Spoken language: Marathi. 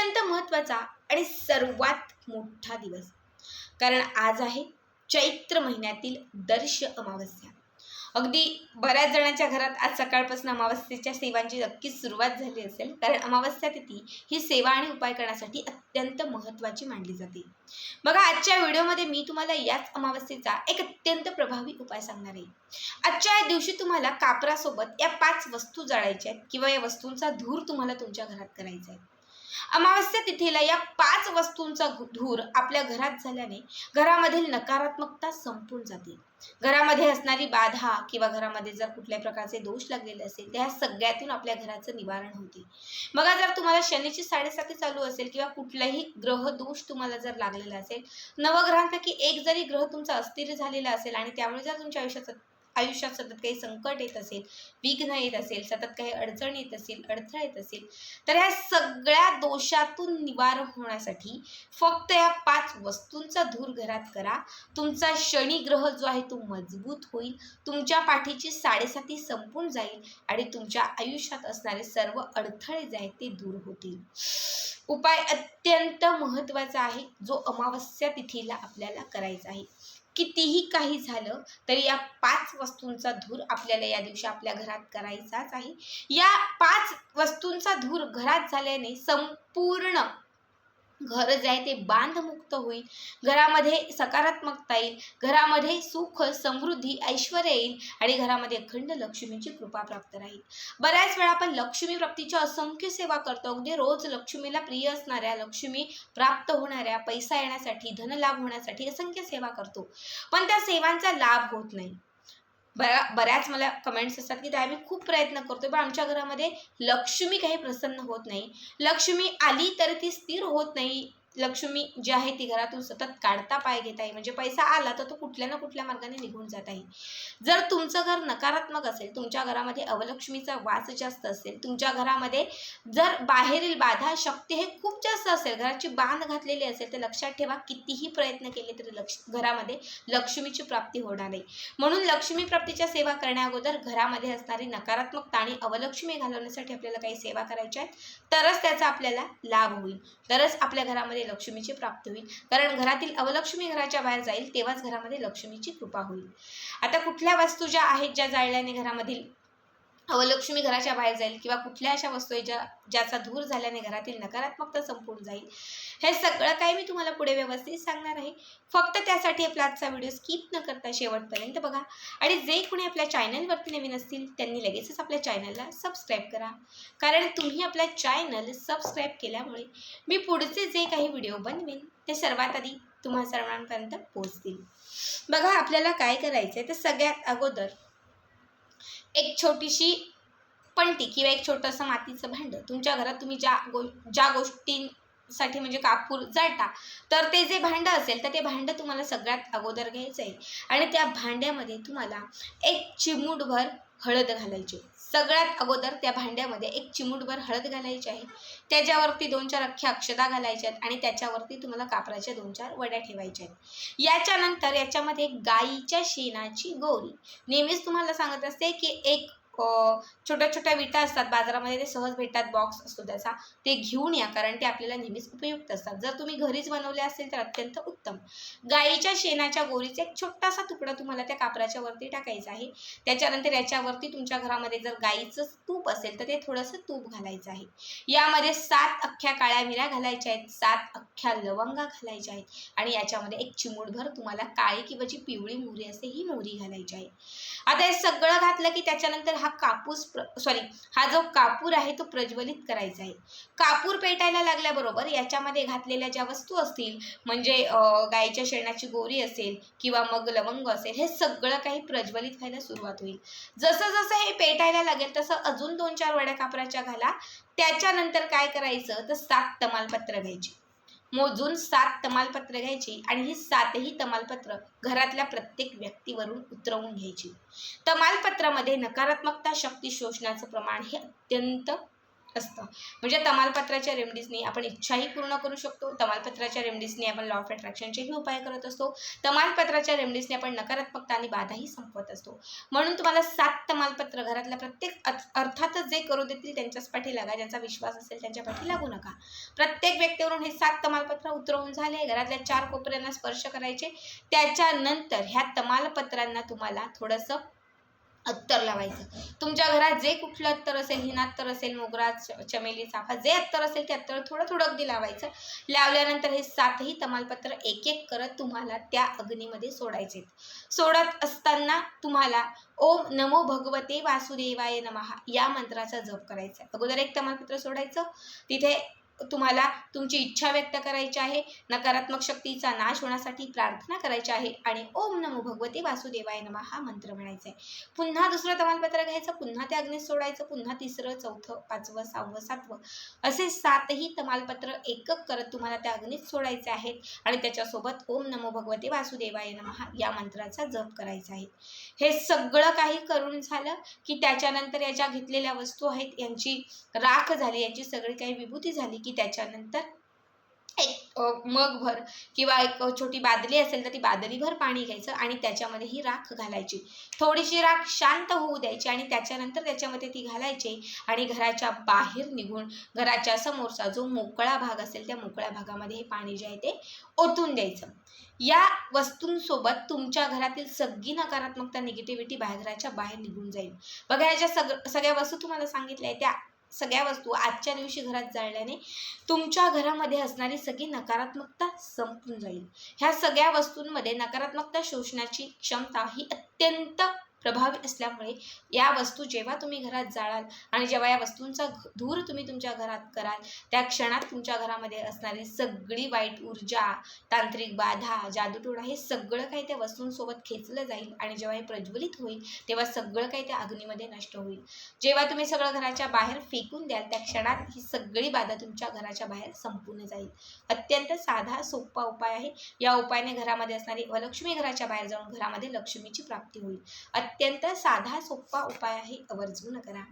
अत्यंत महत्त्वाचा आणि सर्वात मोठा दिवस. कारण आज आहे चैत्र महिन्यातील दर्श अमावस्या. अगदी बऱ्याच जणांच्या घरात आज सकाळपासून अमावस्येच्या सेवांची नक्कीच सुरुवात झाली असेल. कारण अमावस्या तिथी ही सेवा आणि उपाय करण्यासाठी अत्यंत महत्त्वाची मानली जाते. बघा आजच्या व्हिडिओमध्ये मी तुम्हाला याच अमावस्येचा एक अत्यंत प्रभावी उपाय सांगणार आहे. आजच्या या दिवशी तुम्हाला कापरासोबत या पाच वस्तू जाळायच्या आहेत किंवा या वस्तूंचा धूर तुम्हाला तुमच्या घरात करायचा आहे. अमावस्या तिथीला या पाच वस्तूंचा धूर आपल्या घरात झाल्याने घरामधील नकारात्मकता संपून जाते. घरामध्ये असणारी बाधा किंवा घरामध्ये जर कुठल्या प्रकारचे दोष लागलेले असेल तर ह्या सगळ्यातून आपल्या घराचं निवारण होते. बघा जर तुम्हाला शनीची साडेसाती चालू असेल किंवा कुठलाही ग्रह दोष तुम्हाला जर लागलेला असेल नवग्रहांपैकी एक जरी ग्रह तुमचा अस्थिर झालेला असेल आणि त्यामुळे जर तुमच्या आयुष्यात आयुष्यात सतत काही संकट येत असेल विघ्न येत असेल सतत काही अडचण येत असेल अडथळा येत असेल तर ह्या सगळ्या दोषातून निवार होण्यासाठी फक्त या पाच वस्तूंचा धूर घरात करा. तुमचा शनिग्रह जो आहे तो मजबूत होईल तुमच्या पाठीची साडेसाती संपून जाईल आणि तुमच्या आयुष्यात असणारे सर्व अडथळे जे आहेत ते दूर होतील. उपाय अत्यंत महत्त्वाचा आहे जो अमावस्या तिथीला आपल्याला करायचा आहे. कितीही काही झालं तरी या पाच वस्तूंचा धूर आपल्याला या दिवशी आपल्या घरात करायचाच आहे. या पाच वस्तूंचा धूर घरात झाल्याने संपूर्ण घर जे आहे ते बांधमुक्त होईल. घरामध्ये सकारात्मकता येईल. घरामध्ये सुख समृद्धी ऐश्वर येईल आणि घरामध्ये अखंड लक्ष्मीची कृपा प्राप्त राहील. बऱ्याच वेळा आपण लक्ष्मी प्राप्तीच्या असंख्य सेवा करतो. अगदी रोज लक्ष्मीला प्रिय असणाऱ्या लक्ष्मी प्राप्त होणाऱ्या पैसा येण्यासाठी धनलाभ होण्यासाठी असंख्य सेवा करतो. पण त्या सेवांचा लाभ होत नाही. बऱ्या बऱ्याच मला कमेंट्स असतात की त्या आम्ही खूप प्रयत्न करतो पण आमच्या घरामध्ये लक्ष्मी काही प्रसन्न होत नाही. लक्ष्मी आली तर ती स्थिर होत नाही. लक्ष्मी जी आहे ती घरातून सतत काढता पाय घेत आहे. म्हणजे पैसा आला तर तो कुठल्या ना कुठल्या मार्गाने निघून जात आहे. जर तुमचं घर नकारात्मक असेल तुमच्या घरामध्ये अवलक्ष्मीचा वास जास्त असेल तुमच्या घरामध्ये जर बाहेरील बाधा शक्ती हे खूप जास्त असेल घराची बांध घातलेली असेल तर लक्षात ठेवा कितीही प्रयत्न केले तरी लक्ष घरामध्ये लक्ष्मीची प्राप्ती होणार नाही. म्हणून लक्ष्मी प्राप्तीच्या सेवा करण्याअगोदर घरामध्ये असणारी नकारात्मकता आणि अवलक्ष्मी घालवण्यासाठी आपल्याला काही सेवा करायच्या आहेत तरच त्याचा आपल्याला लाभ होईल. तरच आपल्या घरामध्ये लक्ष्मीची प्राप्ती होईल. कारण घरातील अवलक्ष्मी घराच्या बाहेर जाईल तेव्हाच घरामध्ये लक्ष्मीची कृपा होईल. आता कुठल्या वस्तू ज्या आहेत ज्या जाळल्याने घरामधील अवलक्ष्मी घराच्या बाहेर जाईल किंवा कुठल्या अशा वस्तू आहे ज्या ज्याचा धूर झाल्याने घरातील नकारात्मकता संपून जाईल. हे सगळं काही मी तुम्हाला पुढे व्यवस्थित सांगणार आहे. फक्त त्यासाठी आपला आजचा व्हिडिओ स्किप न करता शेवटपर्यंत बघा. आणि जे कोणी आपल्या चॅनलवरती नवीन असतील त्यांनी लगेचच आपल्या चॅनलला सबस्क्राईब करा. कारण तुम्ही आपला चॅनल सबस्क्राईब केल्यामुळे मी पुढचे जे काही व्हिडिओ बनवेन ते सर्वात आधी तुम्हा सर्वांपर्यंत पोहोचतील. बघा आपल्याला काय करायचं आहे तर सगळ्यात अगोदर एक छोटीशी पंटी किंवा एक छोटंसं मातीचं भांडं. तुमच्या घरात तुम्ही ज्या गो ज्या साठी म्हणजे कापूर जाळता. तर ते जे भांडं असेल तर ते भांडं तुम्हाला सगळ्यात अगोदर घ्यायचं आहे आणि त्या भांड्यामध्ये तुम्हाला एक चिमूटभर हळद घालायची. सगळ्यात अगोदर त्या भांड्यामध्ये एक चिमूटभर हळद घालायची आहे. त्याच्यावरती दोन चार अख्ख्या अक्षदा घालायच्या आहेत आणि त्याच्यावरती तुम्हाला कापराच्या दोन चार वड्या ठेवायच्या आहेत. याच्यानंतर याच्यामध्ये गाईच्या शेणाची गोरी. नेहमीच तुम्हाला सांगत असते की एक छोट्या छोट्या विटा असतात बाजारामध्ये ते सहज भेटतात बॉक्स असतो त्याचा. ते घेऊन या कारण ते आपल्याला नेहमीच उपयुक्त असतात. जर तुम्ही घरीच बनवले असेल तर अत्यंत उत्तम. गाईच्या शेणाच्या गोरीचा एक छोटासा तुकडा तुम्हाला त्या कापराच्या वरती टाकायचा आहे. त्याच्यानंतर याच्यावरती तुमच्या घरामध्ये जर गाईचं तूप असेल तर ते थोडंसं तूप घालायचं आहे. यामध्ये सात अख्ख्या काळ्या मिऱ्या घालायच्या आहेत सात अख्ख्या लवंगा घालायच्या आहेत आणि याच्यामध्ये एक चिमूटभर तुम्हाला काळी किंवा जी पिवळी मोहरी असते ही मोहरी घालायची आहे. आता हे सगळं घातलं की त्याच्यानंतर हा कापूस सॉरी हा जो कापूर आहे तो प्रज्वलित करायचा आहे. कापूर पेटायला लागल्याबरोबर याच्यामध्ये घातलेल्या ज्या वस्तू असतील म्हणजे गाईच्या शेणाची गोरी असेल किंवा मग लवंग असेल हे सगळं काही प्रज्वलित व्हायला सुरुवात होईल. जसं जसं हे पेटायला लागेल तसं अजून दोन चार वड्या कापराच्या घाला. त्याच्यानंतर काय करायचं? तर सात तमालपत्र घ्यायची. मोजून सात तमालपत्र घ्यायची आणि ही सातही तमालपत्र घरातल्या प्रत्येक व्यक्तीवरून उतरवून घ्यायची. तमालपत्रामध्ये नकारात्मकता शक्ती शोषण्याचं प्रमाण हे अत्यंत असतं. म्हणजे तमालपत्राच्या रेमडीजनी आपण इच्छाही पूर्ण करू शकतो. तमालपत्राच्या रेमडीजनी आपण लॉ ऑफ अट्रॅक्शनचेही उपाय करत असतो. तमालपत्राच्या रेमडीजनी आपण नकारात्मकता आणि बाधाही संपवत असतो. म्हणून तुम्हाला सात तमालपत्र घरातल्या प्रत्येक अर्थातच जे करू देतील त्यांच्याच पाठी लागा. ज्यांचा विश्वास असेल त्यांच्या पाठी लागू नका. प्रत्येक व्यक्तीवरून हे सात तमालपत्र उतरवून झाले. घरातल्या चार कोपऱ्यांना स्पर्श करायचे. त्याच्यानंतर ह्या तमालपत्रांना तुम्हाला थोडंसं अत्तर लावायचं. तुमच्या घरात जे कुठलं अत्तर असेल हिनात्तर असेल मोगरा चमेली चाफा जे अत्तर असेल ते अत्तर थोडं थोडं अगदी लावायचं. लावल्यानंतर हे सातही तमालपत्र एक एक करत तुम्हाला त्या अग्नीमध्ये सोडायचे सोडत असताना तुम्हाला ओम नमो भगवते वासुदेवाय नमहा या मंत्राचा जप करायचा अगोदर एक तमालपत्र सोडायचं. तिथे तुम्हाला तुमची इच्छा व्यक्त करायची आहे नकारात्मक शक्तीचा नाश होण्यासाठी प्रार्थना करायची आहे आणि ओम नमो भगवते वासुदेवाय नमा हा मंत्र म्हणायचा आहे. पुन्हा दुसरं तमालपत्र घ्यायचं पुन्हा ते अग्नीत सोडायचं पुन्हा तिसरं चौथं पाचवं सहावं सातवं असे सातही तमालपत्र एकक करत तुम्हाला त्या अग्नीत सोडायचे आहेत आणि त्याच्यासोबत ओम नमो भगवते वासुदेवाय नमः या मंत्राचा जप करायचा आहे. हे सगळं काही करून झालं की त्याच्यानंतर या ज्या घेतलेल्या वस्तू आहेत यांची राख झाली यांची सगळी काही विभूती झाली की की त्याच्यानंतर एक मगभर किंवा एक छोटी बादली असेल तर ती बादलीभर पाणी घ्यायचं आणि त्याच्यामध्ये ही राख घालायची. थोडीशी राख शांत होऊ द्यायची आणि त्याच्यानंतर त्याच्यामध्ये ती घालायची आणि घराच्या बाहेर निघून घराच्या समोरचा जो मोकळा भाग असेल त्या मोकळ्या भागामध्ये हे पाणी जे आहे ते ओतून द्यायचं. या वस्तूंसोबत तुमच्या घरातील सगळी नकारात्मकता निगेटिव्हिटी बाहेर घराच्या बाहेर निघून जाईल. बघा याच्या सग सगळ्या वस्तू तुम्हाला सांगितल्या त्या सगळ्या वस्तू आजच्या दिवशी घरात जाळल्याने तुमच्या घरामध्ये असणारी सगळी नकारात्मकता संपून जाईल. ह्या सगळ्या वस्तूंमध्ये नकारात्मकता शोषण्याची क्षमता ही अत्यंत प्रभावी असल्यामुळे या वस्तू जेव्हा तुम्ही घरात जाळाल आणि जेव्हा या वस्तूंचा धूर तुम्ही तुमच्या घरात कराल त्या क्षणात तुमच्या घरामध्ये असणारी सगळी वाईट ऊर्जा तांत्रिक बाधा जादूटोडा हे सगळं काही त्या वस्तूंसोबत खेचलं जाईल आणि जेव्हा हे प्रज्वलित होईल तेव्हा सगळं काही त्या अग्नीमध्ये नष्ट होईल. जेव्हा तुम्ही सगळं घराच्या बाहेर फेकून द्याल त्या क्षणात ही सगळी बाधा तुमच्या घराच्या बाहेर संपून जाईल. अत्यंत साधा सोपा उपाय आहे. या उपायाने घरामध्ये असणारी लक्ष्मी घराच्या बाहेर जाऊन घरामध्ये लक्ष्मीची प्राप्ती होईल. अत्यंत साधा सोपा उपाय आहे आवर्जून करा.